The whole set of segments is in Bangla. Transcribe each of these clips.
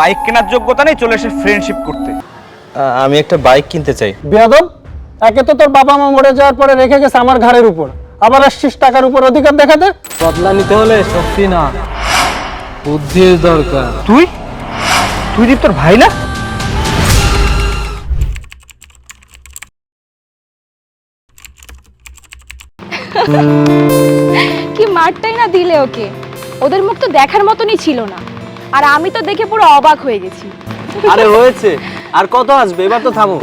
বাইক কেনার যোগ্যতা নেই চলে এসে ফ্রেন্ডশিপ করতে। আমি একটা বাইক কিনতে চাই। বেয়াদব একে তো তোর বাবা মা মরে যাওয়ার পরে রেখে গেছে আমার ঘাড়ের উপর। আবার আসছিস টাকার উপর অধিকার দেখাতে? বদলা নিতে হলে শক্তি না বুদ্ধির দরকার। তুই? তুই দীপ তোর ভাই না? কি মারটাই না দিলে ওকে? ওদের মুখ তো দেখার মতনই ছিল না। আর আমি তো দেখে পুরো অবাক হয়ে গেছি। আরে হয়েছে। আর কত আসবে? এবার তো থামো।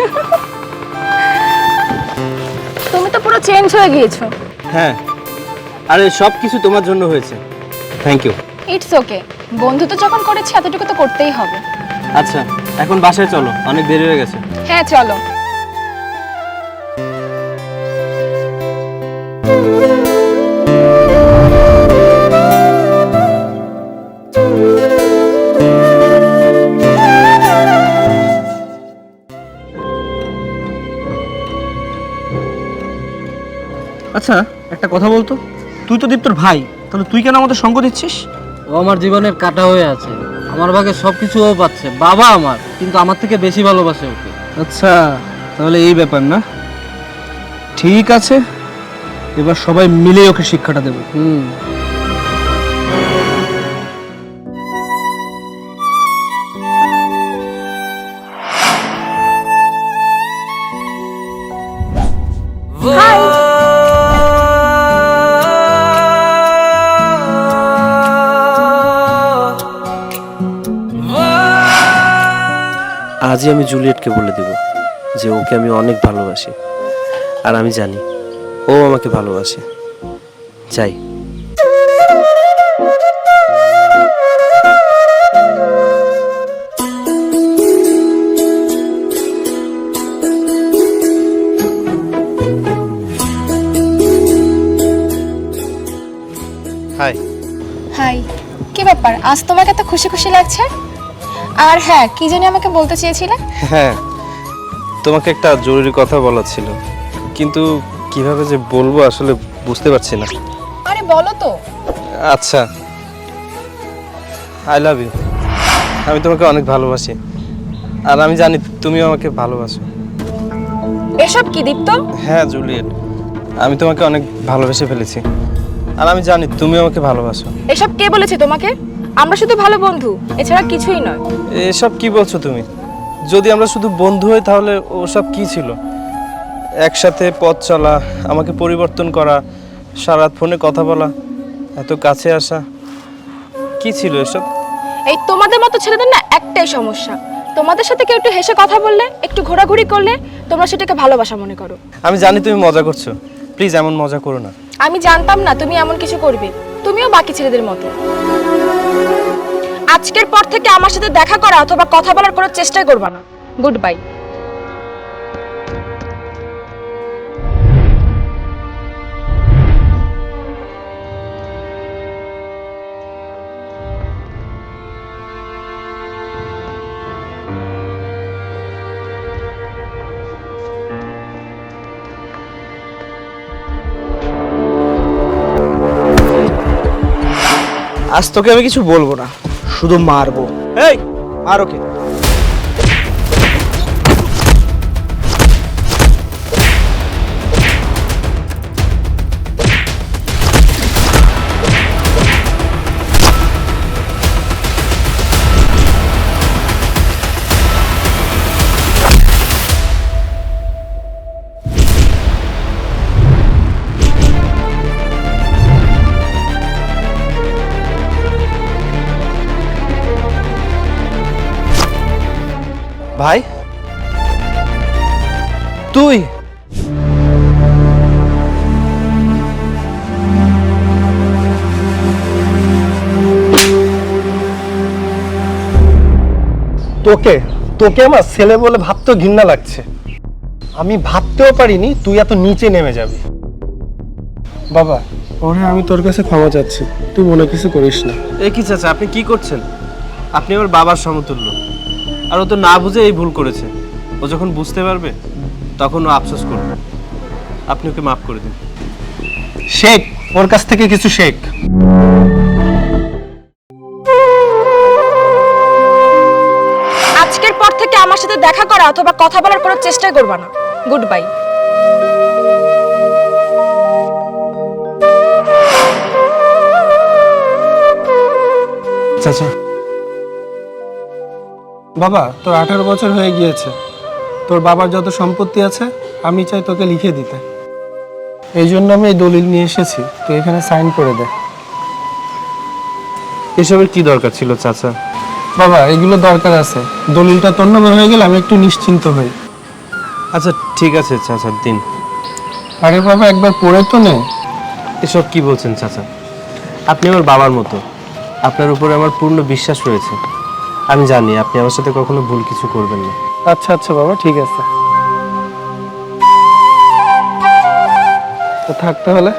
তুমি তো পুরো চেঞ্জ হয়ে গিয়েছো। হ্যাঁ। আরে সব কিছু তোমার জন্য হয়েছে। থ্যাংক ইউ ইটস ওকে বন্ধু তো যখন করেছি এতটুকু তো করতেই হবে। আচ্ছা এখন বাসায় চলো। অনেক দেরি হয়ে গেছে। হ্যাঁ চলো। আচ্ছা একটা কথা বলতো? তুই তো দীপ্তর ভাই তাহলে তুই কেন আমাদের সঙ্গ দিচ্ছিস? ও আমার জীবনের কাটা হয়ে আছে। আমার ভাগে সব কিছু ও পাচ্ছে বাবা আমার কিন্তু আমার থেকে বেশি ভালোবাসে ওকে। আচ্ছা তাহলে এই ব্যাপার না। ঠিক আছে এবার সবাই মিলে ওকে শিক্ষাটা দেবো। হুম। আজই আমি জুলিয়েটকে বলে দেব যে ওকে আমি অনেক ভালোবাসি। আর আমি জানি ও আমাকে ভালোবাসে। চাই হাই। হাই। কি ব্যাপার? আজ তোমাকে এত খুশি খুশি লাগছে? আর হ্যাঁ কি জানি আমাকে বলতে চেয়েছিলে? হ্যাঁ তোমাকে একটা জরুরি কথা বলার ছিল। কিন্তু কীভাবে যে বলব আসলে বুঝতে পারছি না। আরে বলো তো। আচ্ছা। আই লাভ ইউ আমি তোমাকে অনেক ভালোবাসি। আর আমি জানি তুমিও আমাকে ভালোবাসো। এসব কি দীপ্ত? হ্যাঁ জুলিয়েট। আমি তোমাকে অনেক ভালোবেসে ফেলেছি। আর আমি জানি তুমি আমাকে ভালোবাসো। এসব কে বলেছে তোমাকে? আমরা শুধু ভালো বন্ধু এছাড়া কিছুই নয়। এসব কি বলছো তুমি? যদি আমরা শুধু বন্ধু হই তাহলে ওসব কি ছিল? একসাথে পথ চলা আমাকে পরিবর্তন করা সারা রাত ফোনে কথা বলা এত কাছে আসা কি ছিল এসব? এই তোমাদের মতো ছেলেদের না একটাই সমস্যা। তোমাদের সাথে কেউ একটু হেসে কথা বললে একটু ঘোরাঘুরি করলে তোমরা সেটাকে ভালোবাসা মনে করো। আমি জানি তুমি মজা করছ। প্লিজ এমন মজা করো না। আমি জানতাম না তুমি এমন কিছু করবে। তুমিও বাকি ছেলেদের মতো। আজকের পর থেকে আমার সাথে দেখা করা অথবা কথা বলার কোনো চেষ্টাই করবা না। গুড বাই আজ তোকে আমি কিছু বলব না। শুধু মারবো। এই আর ওকে তুই। তোকে তোকে আমার ছেলে বলে ভাবতেও ঘৃণা লাগছে। আমি ভাবতেও পারিনি তুই এত নিচে নেমে যাবি। বাবা ওরে আমি তোর কাছে ক্ষমা চাচ্ছি। তুই মনে কিছু করিস না। এ কি চাচা আপনি কি করছেন? আপনি আমার বাবার সমতুল্য। আর ও তো না বুঝে এই ভুল করেছে। ও যখন বুঝতে পারবে তখন ও আফসোস করবে আপনি ওকে মাফ করে দিন? শেখ ওর কাছ থেকে কিছু শেখ। আজকের পর থেকে আমার সাথে দেখা করা অথবা কথা বলার কোনো চেষ্টাই করবে না। গুড বাই চাচা। বাবা তোর আঠারো বছর হয়ে গিয়েছে। তোর বাবার যত সম্পত্তি আছে আমি চাই তোকে লিখে দিতে। এই জন্য আমি এই দলিল নিয়ে এসেছি। তুই এখানে সাইন করে দে। এসবের কি দরকার ছিল চাচা? বাবা এগুলো দরকার আছে। দলিলটা তোর নামে হয়ে গেলে আমি একটু নিশ্চিন্ত হই। আচ্ছা ঠিক আছে চাচা দিন। আরে বাবা একবার পড়ে তো নে। এসব কি বলছেন চাচা? আপনি আমার বাবার মতো। আপনার উপরে আমার পূর্ণ বিশ্বাস রয়েছে। আমি জানি আপনি আমার সাথে কখনো ভুল কিছু করবেন না। আচ্ছা আচ্ছা বাবা ঠিক আছে। থাকতে হলে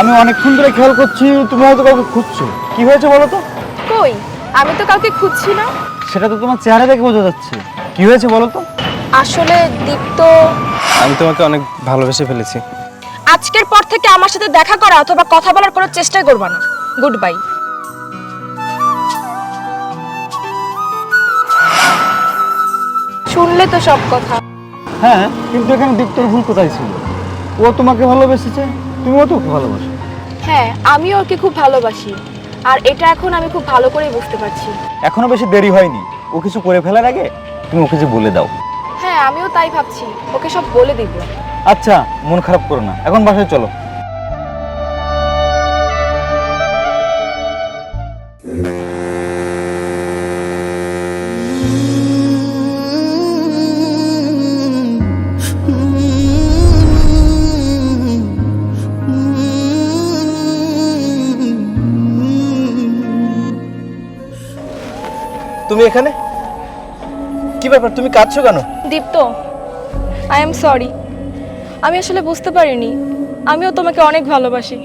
আমি অনেকক্ষণ ধরে খেয়াল করছি তুমি হয়তো কাউকে খুঁজছো। কি হয়েছে বলো তো? কই? আমি তো কাউকে খুঁজছি না। সেটা তো তোমার চেহারা দেখে বোঝা যাচ্ছে। কি হয়েছে বলো তো? আসলে দীপ্ত আমি তোমাকে অনেক ভালোবেসে ফেলেছি। আজকের পর থেকে আমার সাথে দেখা করা অথবা কথা বলার কোনো চেষ্টাই করবে না। গুড বাই শুনলে তো সব কথা। হ্যাঁ কিন্তু এখানে দীপ্তর ভুল কোথায় ছিল? ও তোমাকে ভালোবেসেছে? তুমিও তো খুব ভালোবাসো। হ্যাঁ আমিও ওকে খুব ভালোবাসি। আর এটা এখন আমি খুব ভালো করেই বুঝতে পারছি। এখনও বেশি দেরি হয়নি। ও কিছু করে ফেলার আগে তুমি ওকে যে বলে দাও। হ্যাঁ আমিও তাই ভাবছি। ওকে সব বলে দিব। আচ্ছা মন খারাপ করো না। এখন বাসায় চলো। ব্যাপার? তুমি কাঁদছো কেন? দীপ্ত আই এম সরি আমি আসলে বুঝতে পারিনি। আমিও তোমাকে অনেক ভালোবাসি।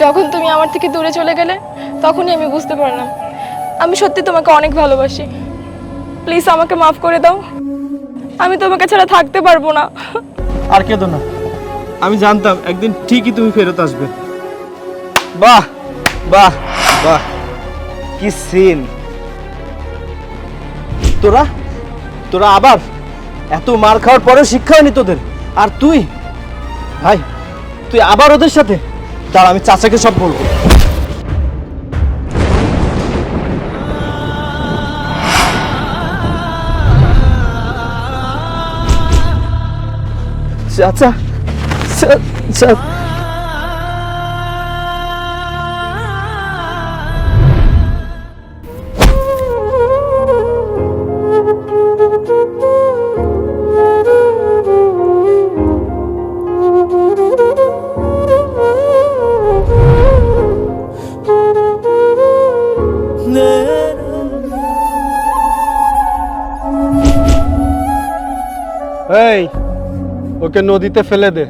যখন তুমি আমার থেকে দূরে চলে গেলে তখনই আমি বুঝতে পারলাম। আমি সত্যি তোমাকে অনেক ভালোবাসি। প্লিজ আমাকে মাফ করে দাও। আমি তোমাকে ছাড়া থাকতে পারব না। আর কেঁদো না। আমি জানতাম একদিন ঠিকই তুমি ফেরত আসবে। বাহ বাহ বাহ। কি সিন তোরা? তোরা আবার এত মার খাওয়ার পরেও শিক্ষা হয়নি তোদের? আর তুই? ভাই, তুই আবার ওদের সাথে? দাঁড়া, আমি চাচাকে সব বলব। চাচা চা- ওকে নদীতে ফেলে দে।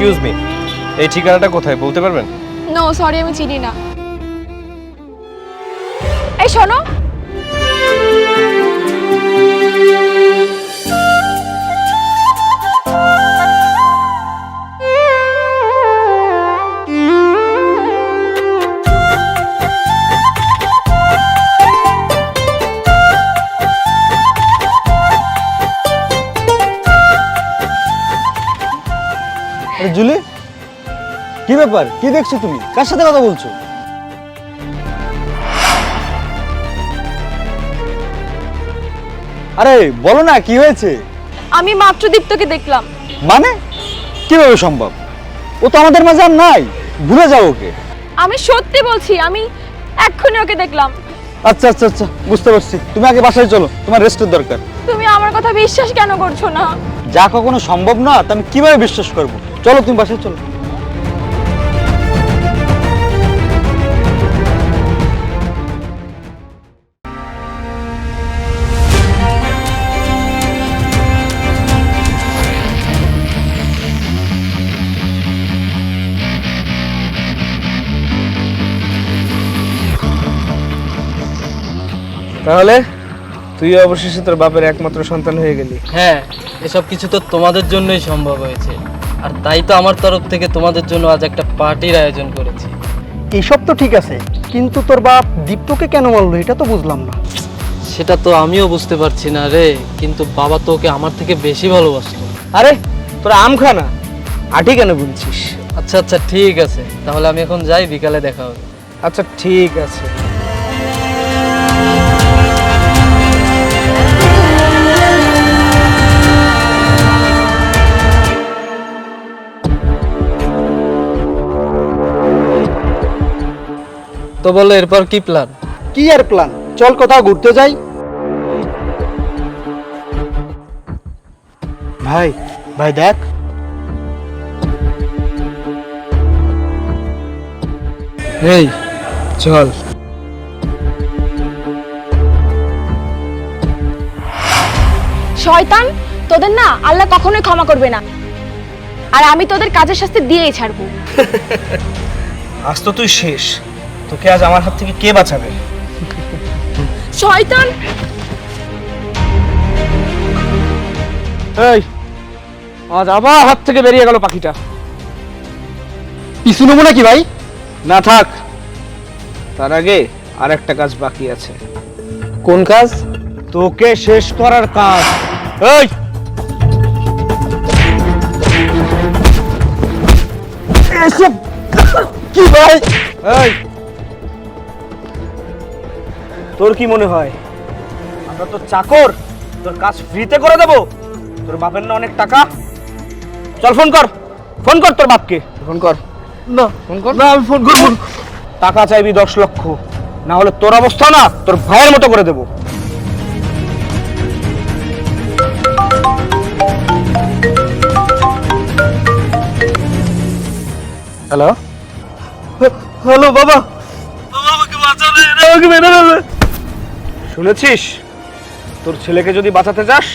এক্সকিউজ মি এই ঠিকানাটা কোথায় বলতে পারবেন? নো সরি আমি চিনি না। এই শোনো। কি ব্যাপার? কি দেখছ তুমি? কার সাথে কথা বলছো? আরে বলো না কি হয়েছে? আমি মাত্র দীপ্তকে দেখলাম। মানে? কীভাবে সম্ভব? ও তো আমাদের মাঝে আর নাই। ভুলে যাও ওকে। আমি সত্যি বলছি আমি এক্ষুনি ওকে দেখলাম। আচ্ছা আচ্ছা আচ্ছা বুঝতে পারছি। তুমি আগে বাসায় চলো তোমার রেস্টের দরকার। তুমি আমার কথা বিশ্বাস কেন করছ না? যা কখনো সম্ভব না তা আমি কীভাবে বিশ্বাস করব? চলো তুমি বাসায় চলো। তাহলে তুই অবশেষে তোর বাপের একমাত্র সন্তান হয়ে গেলি। হ্যাঁ এসব কিছু তো তোমাদের জন্যই সম্ভব হয়েছে। আর তাই তো আমার তরফ থেকে তোমাদের জন্য আজ একটা পার্টির আয়োজন করেছি। এইসব তো ঠিক আছে কিন্তু তোর বাপ দীপ্তকে কেন মারলো এটা তো বুঝলাম না। সেটা তো আমিও বুঝতে পারছি না রে কিন্তু বাবা তো ওকে আমার থেকে বেশি ভালোবাসতো। আরে তোরা আম খা না আটি কেন বলছিস আচ্ছা আচ্ছা ঠিক আছে তাহলে আমি এখন যাই বিকালে দেখা হবে। আচ্ছা ঠিক আছে। তো বলো এরপর কি প্ল্যান কি আর প্ল্যান চল কোথাও ঘুরতে যাই। ভাই ভাই দেখ। এই চল। শয়তান তোদের না আল্লাহ কখনোই ক্ষমা করবে না। আর আমি তোদের কাজের শাস্তি দিয়েই ছাড়বো। আজ তো তুই শেষ। তোকে আজ আমার হাত থেকে কে বাঁচাবে? শয়তান! এই আজ আবার হাত থেকে বেরিয়ে গেল পাখিটা। পিছু নেব নাকি ভাই? না থাক তার আগে আর একটা কাজ বাকি আছে। কোন কাজ? তোকে শেষ করার কাজ। এই! এসব কি ভাই? এই! তোর কি মনে হয়? আমরা তো চাকর তোর কাজ ফ্রিতে করে দেবো। তোর বাপের না অনেক টাকা? চল ফোন কর। ফোন কর তোর বাপকে। ফোন কর। না ফোন কর। না আমি ফোন করব। টাকা চাইবি দশ লক্ষ। না হলে তোর অবস্থা না তোর ভাইয়ের মতো করে দেবো। হ্যালো হ্যালো বাবা। শুনেছিস? তোর ছেলেকে যদি বাঁচাতে চাস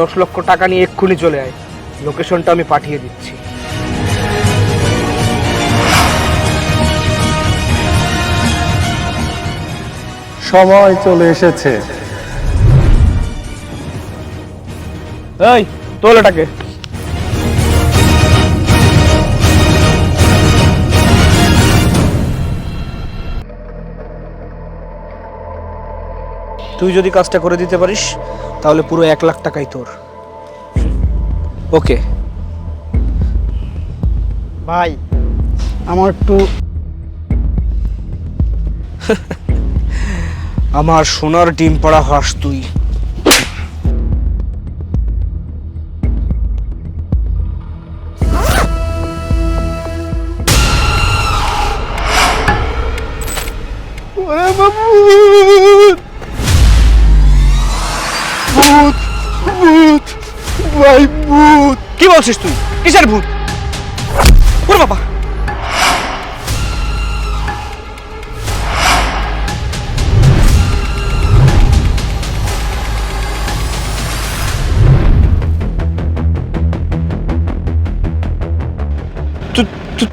দশ লক্ষ টাকা নিয়ে এক্ষুনি চলে আয়। লোকেশনটা আমি পাঠিয়ে দিচ্ছি। সময় চলে এসেছে। এই তোল এটাকে তুই যদি কাজটা করে দিতে পারিস তাহলে পুরো এক লাখ টাকাই তোর। ওকে। ভাই আমার একটু আমার সোনার ডিম পাড়া হাঁস তুই। ভাই ভূত। কি বলছিস তুই? কিসের ভূত? ওর বাবা।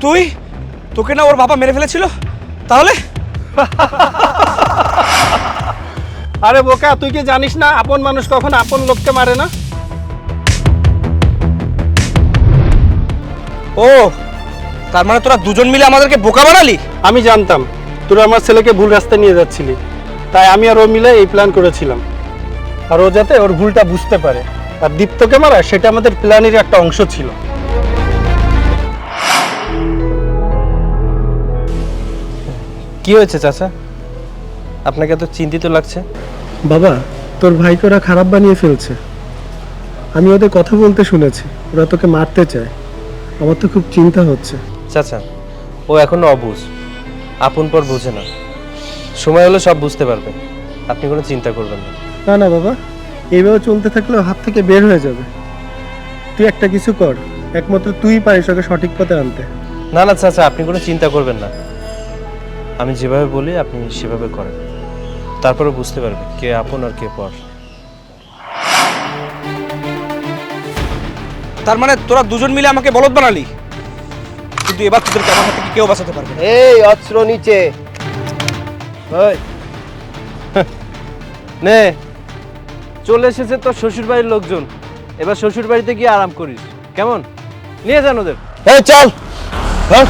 তুই? তোকে না ওর বাবা মেরে ফেলেছিল? তাহলে? আরে বোকা তুই কি জানিস না আপন মানুষ কখন আপন লোককে মারে না? ও তার মানে তোরা দুজন মিলে আমাদেরকে বোকা বানালি? আমি জানতাম তোরা আমার ছেলেকে ভুল রাস্তায় নিয়ে যাচ্ছিলি। তাই আমি আর ও মিলে এই প্ল্যান করেছিলাম। আর ও যাতে ওর ভুলটা বুঝতে পারে। আর দীপ্তকে মারা সেটা আমাদের প্ল্যানের একটা অংশ ছিল। কি হয়েছে চাচা? আপনাকে এত চিন্তিত লাগছে? বাবা তোর ভাইকে ওরা খারাপ বানিয়ে ফেলছে। আমি ওদের কথা বলতে শুনেছি ওরা তোকে মারতে চায়। আমার তো খুব চিন্তা হচ্ছে। চাচা ও এখনও অবুঝ। আপন পর বোঝে না। সময় হলে সব বুঝতে পারবে। আপনি কোনো চিন্তা করবেন না। না না বাবা। এইভাবে চলতে থাকলে হাত থেকে বের হয়ে যাবে। তুই একটা কিছু কর। একমাত্র তুই পারিস ওকে সঠিক পথে আনতে। না না চাচা আপনি কোনো চিন্তা করবেন না। আমি যেভাবে বলি আপনি সেভাবে করেন। তারপরে বুঝতে পারবে কে আপন আর কে পর। তার মানে তোরা দুজন মিলে আমাকে বলদ বানালি? কিন্তু এবার তোদেরকে আমার হাত থেকে কেউ বাঁচাতে পারবে না। এই অস্ত্র নিচে। নে। চলে এসেছে তোর শ্বশুর বাড়ির লোকজন। এবার শ্বশুর বাড়িতে গিয়ে আরাম করিস। কেমন? নিয়ে যান ওদের। এই চল। হ্যাঁ?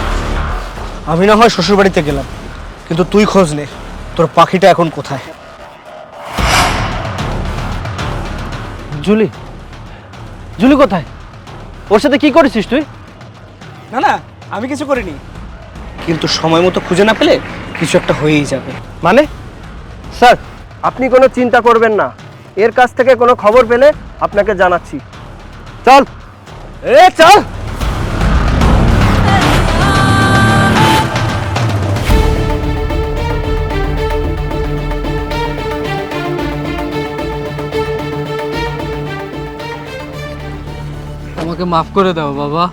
আমি না হয় শ্বশুর বাড়িতে গেলাম কিন্তু তুই খোঁজ নে। তোর পাখিটা এখন কোথায়? জুলি জুলি কোথায়? ওর সাথে কি করেছিস তুই? না না আমি কিছু করিনি। কিন্তু সময় মতো খুঁজে না পেলে কিছু একটা হয়েই যাবে। মানে? স্যার আপনি কোনো চিন্তা করবেন না। এর কাছ থেকে কোনো খবর পেলে আপনাকে জানাচ্ছি। চল। এ চল! মাফ করে দাও বাবা।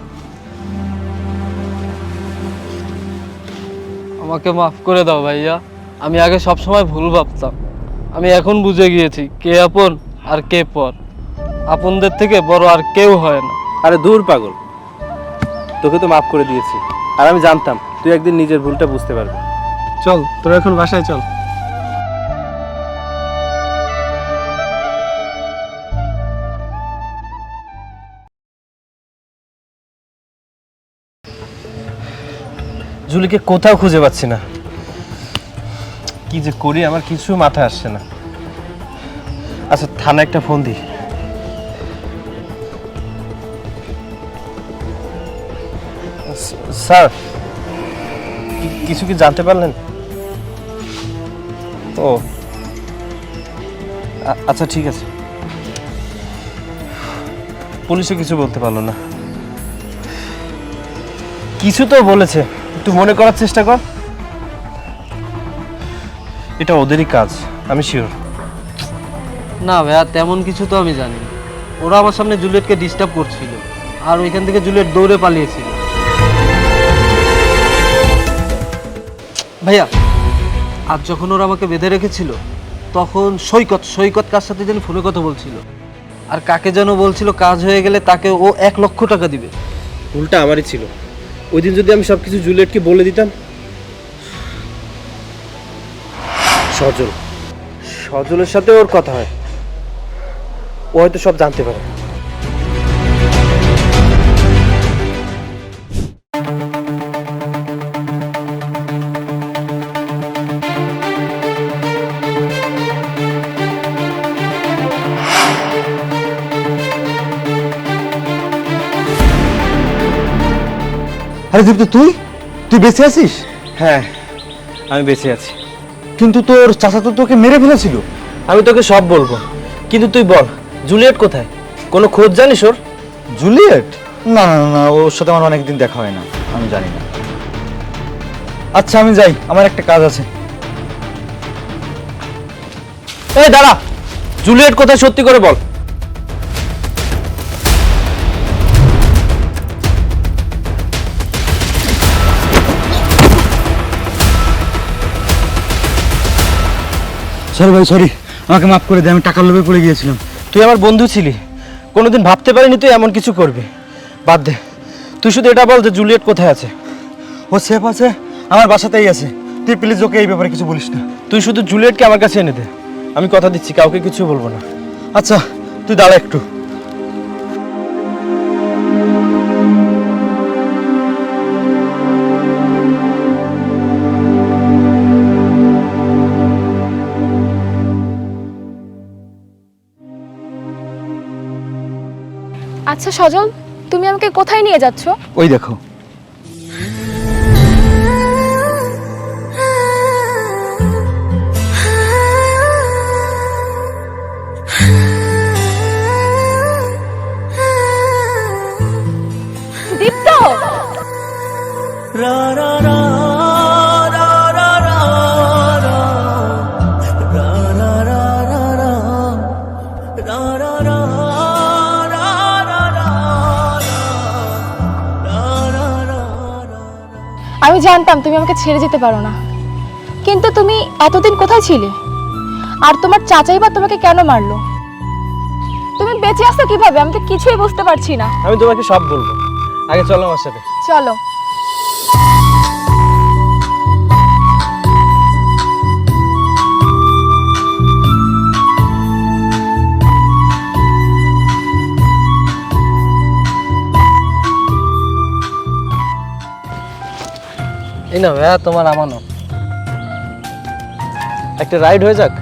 আমাকে মাফ করে দাও ভাইয়া। আমি আগে সব সময় ভুল ভাবতাম। আমি এখন বুঝে গিয়েছি কে আপন আর কে পর। আপনদের থেকে বড় আর কেউ হয় না। আরে দূর পাগল। তোকে তো মাফ করে দিয়েছি। আর আমি জানতাম তুই একদিন নিজের ভুলটা বুঝতে পারবি। চল তোরা এখন বাসায় চল। জুলিকে কোথাও খুঁজে পাচ্ছি না। কি যে করি, আমার কিছু মাথায় আসছে না। আচ্ছা থানা একটা ফোন দিই। স্যার কিছু কি জানতে পারলেন? ও। আচ্ছা ঠিক আছে। পুলিশে কিছু বলতে পারল না। কিছু তো বলেছে। একটু মনে করার চেষ্টা কর। এটা ওদেরই কাজ আমি শিওর না ভাইয়া তেমন কিছু তো আমি জানি না। ওরা আমার সামনে জুলিয়েটকে ডিস্টার্ব করছিল আর ওইখান থেকে জুলিয়েট দৌড়ে পালিয়েছিল। ভাইয়া আজ যখন ওরা আমাকে বেঁধে রেখেছিল তখন সৈকত সৈকত কার সাথে যেন ফোনে কথা বলছিল? আর কাকে যেন বলছিল কাজ হয়ে গেলে তাকে ও এক লক্ষ টাকা দিবে। ভুলটা আমারই ছিল। ওই দিন যদি আমি সব কিছু জুলিয়েটকে বলে দিতাম, সজল। সজলের সাথে ওর কথা হয়। ও হয়তো সব জানতে পারে। আরে দীপ্ত তুই? তুই বেঁচে আছিস? হ্যাঁ আমি বেঁচে আছি। কিন্তু তোর চাচা তো তোকে মেরে ফেলেছিল। আমি তোকে সব বলব। কিন্তু তুই বল জুলিয়েট কোথায়? কোনো খোঁজ জানিস ওর? জুলিয়েট? না না না, ওর সাথে আমার অনেকদিন দেখা হয় না আমি জানি না। আচ্ছা আমি যাই আমার একটা কাজ আছে। এই দাঁড়া জুলিয়েট কোথায় সত্যি করে বল। সরি ভাই, সরি। আমাকে মাফ করে দে, আমি টাকার লোভে পড়ে গিয়েছিলাম। তুই আমার বন্ধু ছিলি। কোনোদিন ভাবতে পারিনি তুই এমন কিছু করবি। বাদ দে। তুই শুধু এটা বল যে জুলিয়েট কোথায় আছে। ও সেফ আছে, আমার বাসাতেই আছে। তুই প্লিজ ওকে এই ব্যাপারে কিছু বলিস না। তুই শুধু জুলিয়েটকে আমার কাছে এনে দে। আমি কথা দিচ্ছি, কাউকে কিছু বলব না। আচ্ছা তুই দাঁড়া একটু। আচ্ছা সজল তুমি আমাকে কোথায় নিয়ে যাচ্ছ? ওই দেখো আমি জানতাম তুমি আমাকে ছেড়ে যেতে পারো না। কিন্তু তুমি এতদিন কোথায় ছিলে? আর তোমার চাচাই বা তোমাকে কেন মারলো? তুমি বেঁচে আসো কীভাবে? আমি তো কিছুই বুঝতে পারছি না। আমি তোমাকে সব বলব। আগে চলো আমার সাথে। চলো। এই না ভাইয়া তোমার আমানো। একটা রাইড হয়ে যাক।